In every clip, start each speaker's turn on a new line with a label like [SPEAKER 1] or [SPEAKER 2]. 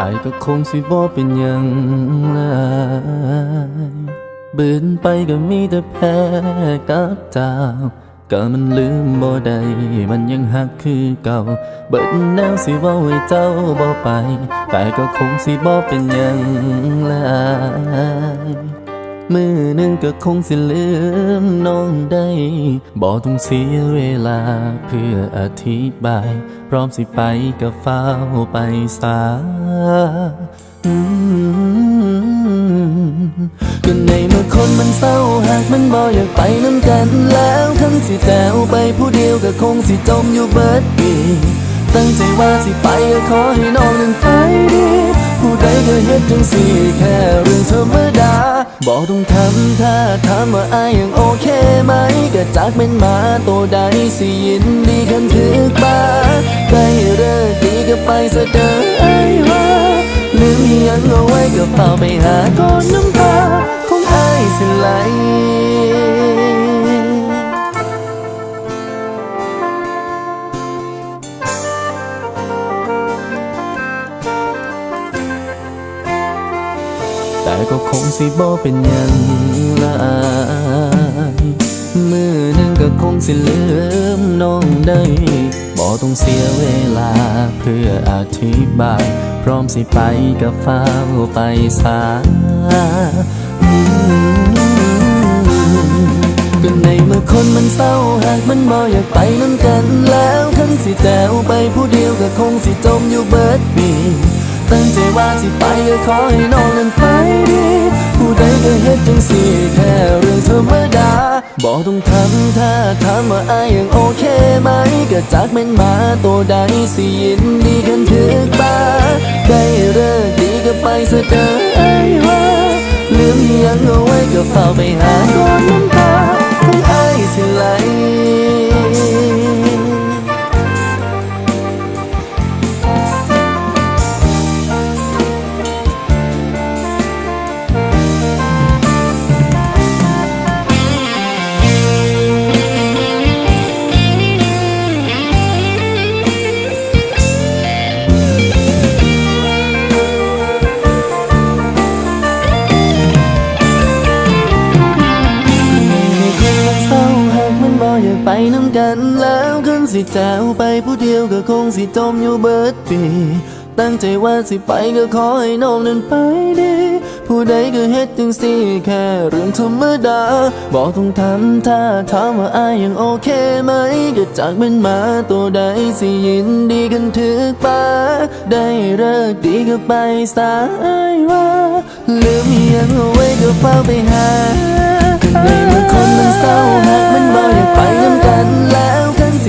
[SPEAKER 1] อายก็คงสิบ่เป็นยังไงบืนไปก็มีแต่แพ้กับเจ้าก็มันลืมบ่ได้มันยังหักคือเก่า เบิดแนวสิเว้าให้เจ้าบ่ไป แต่ก็คงสิบ่เป็นยังไง มือนึ่งก็คงสิลืมน้องได้บอต้องเสียเวลาเพื่ออธิบาย พร้อมสิไปก็ฟ้าไปสาอืมก็ในเมื่อคนมันเศร้าหากมันบ่อยากไปน้ำกันแล้วคันสิแจวไปผู้เดียวก็คงสิจมอยู่เบิดปีตั้งใจว่าสิไปก็ขอให้น้องนั้นไปดี ผู้ใดก็เฮ็ดจังสี่แค่ บอกต้องทำถ้าถามว่าอายยังโอเคไหมก็จากเป็นมาตัวใดสิยินดีกันถึกบ้าได้เลิกดีก็ไปซะเด้อไอ้ว่าลืมยังเอาไว้ก็เฝ้าไปหาก้อนน้ำตาของอายสิไหล แต่ก็คงสิบ่เป็นยังหลายมือหนึ่งก็คงสิลืมน้องได้บ่ต้องเสียเวลาเพื่ออธิบาย พร้อมสิไปกับฟ้าไปสาก็ในเมื่อคนมันเศร้าหากมันบ่อยากไปน้ำกันแล้วคันสิแจวไปผู้เดียวก็คงสิจมอยู่เบิดปี ตั้งใจว่าสิไปก็ขอให้น้องนั้นไปดี ผู้ใดก็เฮ็ดจังสี่แค่เรื่องธรรมดาบอกต้องทำถ้าถามว่าอายยังโอเคไหมก็จากเป็นมาตัวใดสิยินดีกันถึกบ้าได้เลิกดีก็ไปซะด้อไอ้ยว่าลืมยังเอาไว้ก็เฝ้าไปหาก้อนน้ำตา น้ำกันแล้วขึ้นสิแจวไปผู้เดียวก็คงสิจมอยู่เบิดปี ตั้งใจว่าสิไปก็ขอให้น้องนั้นไปดี ผู้ใดก็เฮ็ดจังสี่แค่เรื่องธรรมดา บอกต้องทำถ้าถามว่าอายยังโอเคไหมก็จากเป็นมาตัวใดสิยินดีกันถึกปาได้เลิกดีก็ไปสายว่าลืมยังเอาไว้ก็เฝ้าไปหาในเมื่อคนมันเศร้าหากมันบ่อยากไปน้ำกันแล้ว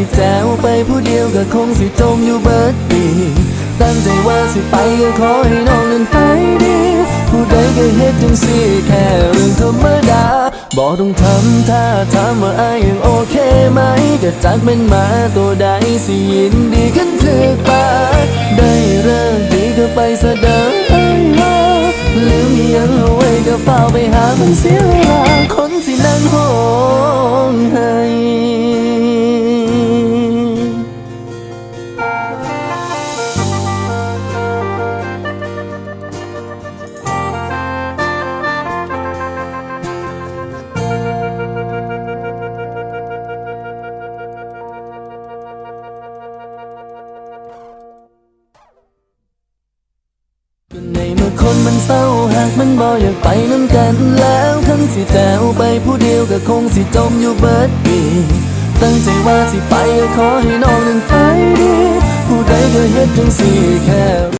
[SPEAKER 1] สิแจวไปผู้เดียวก็คงสิจมอยู่เบิดปีตั้งใจว่าสิไปก็ขอให้น้องนั้นไปดี ผู้ใดก็เฮ็ดจังสี่แค่เรื่องธรรมดาบอกต้องทำถ้าถามว่าอายยังโอเคไหมก็จากเป็นหมาตัวใดสิยินดีกันถึกปาได้เลิกดีก็ไปซะเด้อไอ้ายว่าลืมยังเอาไว้ก็เฝ้าไปหามันเสียเวลาคนที่นั่งโห ในเมื่อคนมันเศร้าหากมันบ่อยากไปน้ำกันแล้วคันสิแจวไปผู้เดียวก็คงสิจมอยู่เบิดปี ตั้งใจว่าสิไปก็ขอให้น้องนั้นไปดี ผู้ใดก็เฮ็ดจังสี่แค่